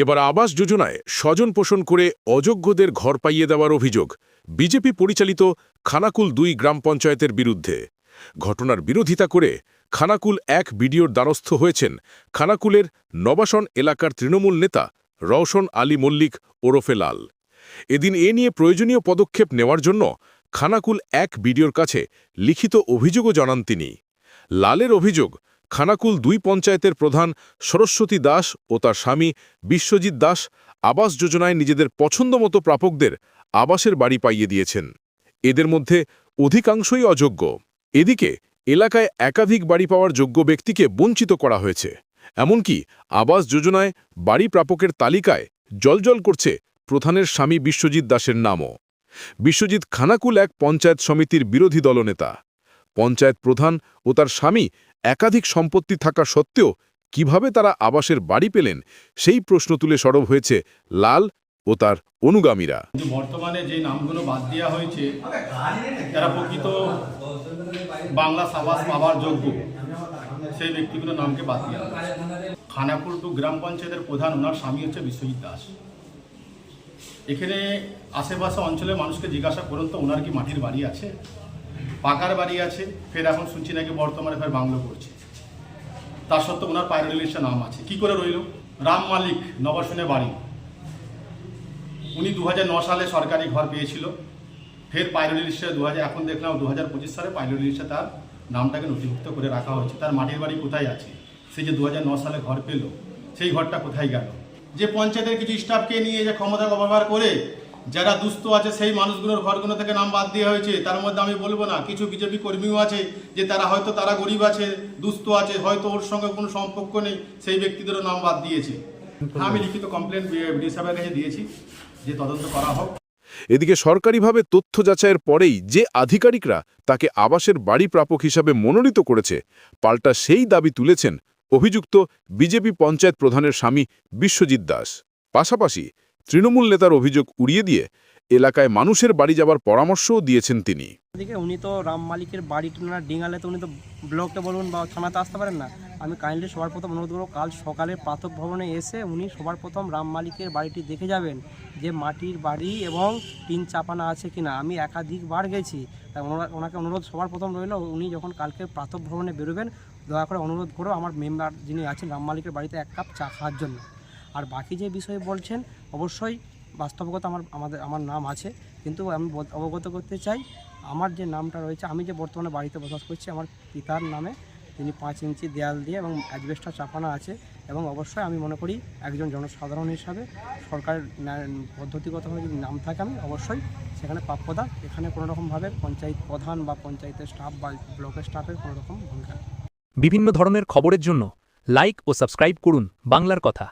এবার আবাস যোজনায় স্বজন পোষণ করে অযোগ্যদের ঘর পাইয়ে দেওয়ার অভিযোগ বিজেপি পরিচালিত খানাকুল দুই গ্রাম পঞ্চায়েতের বিরুদ্ধে। ঘটনার বিরোধিতা করে খানাকুল এক বিডিওর দ্বারস্থ হয়েছেন খানাকুলের নবাসন এলাকার তৃণমূল নেতা রওশন আলী মল্লিক ওরফে লাল। এদিন এ নিয়ে প্রয়োজনীয় পদক্ষেপ নেওয়ার জন্য খানাকুল এক বিডিওর কাছে লিখিত অভিযোগও জানান তিনি। লালের অভিযোগ খানাকুল দুই পঞ্চায়েতের প্রধান সরস্বতী দাস ও তার স্বামী বিশ্বজিৎ দাস আবাস যোজনায় নিজেদের পছন্দমতো প্রাপকদের আবাসের বাড়ি পাইয়ে দিয়েছেন। এদের মধ্যে অধিকাংশই অযোগ্য। এদিকে এলাকায় একাধিক বাড়ি পাওয়ার যোগ্য ব্যক্তিকে বঞ্চিত করা হয়েছে। এমনকি আবাস যোজনায় বাড়ি প্রাপকের তালিকায় জলজল করছে প্রধানের স্বামী বিশ্বজিৎ দাসের নামও। বিশ্বজিৎ খানাকুল এক পঞ্চায়েত সমিতির বিরোধী দলনেতা। পঞ্চায়েত প্রধান ও তার স্বামী একাধিক সম্পত্তি থাকা সত্ত্বেও কীভাবে তারা আবাসের বাড়ি পেলেন, সেই প্রশ্ন তুলে সরব হয়েছে লাল ও তার অনুগামীরা। বর্তমানে যে নামগুলো বাদ দেওয়া হয়েছে, যারা প্রকৃত বাংলা সাবাস পাওয়ার যোগ্য, সেই ব্যক্তিগুলোর নামকে বাদ দেওয়া খানাপুর টু গ্রাম পঞ্চায়েতের প্রধান, ওনার স্বামী হচ্ছে বিশ্বজিৎ দাস। এখানে আশেপাশে অঞ্চলের মানুষকে জিজ্ঞাসা করুন তো, ওনার কি মাটির বাড়ি আছে? পাকার বাড়ি আছে, ফের এখন শুনছি নাকি বর্তমানে ফের বাংলো করছে। তার সত্ত্বেও ওনার পায়রো লিস্টে নাম আছে। কি করে রইল? রাম মালিক, নবাসনে বাড়ি। উনি দু সালে সরকারি ঘর পেয়েছিল। ফের পাইলট লিস্টে দু এখন দেখলাম দু হাজার পঁচিশ সালে পাইলট লিস্টে তার নামটাকে নথিভুক্ত করে রাখা হয়েছে। তার মাটির বাড়ি কোথায় আছে? সে যে দু সালে ঘর পেল, সেই ঘরটা কোথায় গেল? যে পঞ্চায়েতের কিছু স্টাফকে নিয়ে যে ক্ষমতা অপব্যবহার করে যারা দুস্থ আছে সেই মানুষগুলোর ঘরগুলো থেকে নাম বাদ দেওয়া হয়েছে। তার মধ্যে আমি বলব না কিছু বিজেপি কর্মীও আছে যে তারা হয়তো তারা গরিব আছে দুস্থ আছে হয়তো ওর সঙ্গে কোনো সম্পর্ক নেই সেই ব্যক্তিদেরও নাম বাদ দিয়েছে। হ্যাঁ, আমি লিখিত কমপ্লেন বিডি সাহেবের কাছে দিয়েছি যে তদন্ত করা হোক। এদিকে সরকারিভাবে তথ্য যাচাইয়ের পরেই যে আধিকারিকরা তাকে আবাসের বাড়ি প্রাপক হিসাবে মনোনীত করেছে পাল্টা সেই দাবি তুলেছেন অভিযুক্ত বিজেপি পঞ্চায়েত প্রধানের স্বামী বিশ্বজিৎ দাস। পাশাপাশি তৃণমূল নেতার অভিযোগ উড়িয়ে দিয়ে এলাকায় মানুষের বাড়ি যাবার পরামর্শও দিয়েছেন তিনি। দিকে উনি তো রাম মালিকের বাড়ি টুনা ডিঙালে তো উনি তো ব্লকে বলুন বা থানাতে আসতে পারেন না। আমি কাইন্ডলি সবার প্রথম অনুরোধ করব, কাল সকালে প্রাতক ভবনে এসে উনি সবার প্রথম রাম মালিকের বাড়িটি দেখে যাবেন, যে মাটির বাড়ি এবং টিন চাপানা আছে কিনা। আমি একাধিকবার গেছি, তাই ওনাকে অনুরোধ সবার প্রথম রইল, উনি যখন কালকে প্রাতক ভবনে বেরোবেন, দয়া করে অনুরোধ করো, আমার মেম্বার যিনি আছেন, রাম মালিকের বাড়িতে এক কাপ চা খাওয়ার জন্য। আর বাকি যে বিষয়ে বলছেন, অবশ্যই বাস্তবগত আমার, আমাদের, আমার নাম আছে। কিন্তু আমি অবগত করতে চাই, আমার যে নামটা রয়েছে, আমি যে বর্তমানে বাড়িতে বসবাস করছি, আমার পিতার নামে, তিনি পাঁচ ইঞ্চি দেয়াল দিয়ে এবং অ্যাজবেস্টার চাপানো আছে এবং অবশ্যই আমি মনে করি একজন জনসাধারণ হিসাবে সরকারের পদ্ধতিগতভাবে যদি নাম থাকে, আমি অবশ্যই সেখানে প্রাপ্যতা এখানে কোনো রকমভাবে পঞ্চায়েত প্রধান বা পঞ্চায়েতের স্টাফ বা ব্লকের স্টাফের কোনো রকম ভূমিকা বিভিন্ন ধরনের খবরের জন্য লাইক ও সাবস্ক্রাইব করুন বাংলার কথা।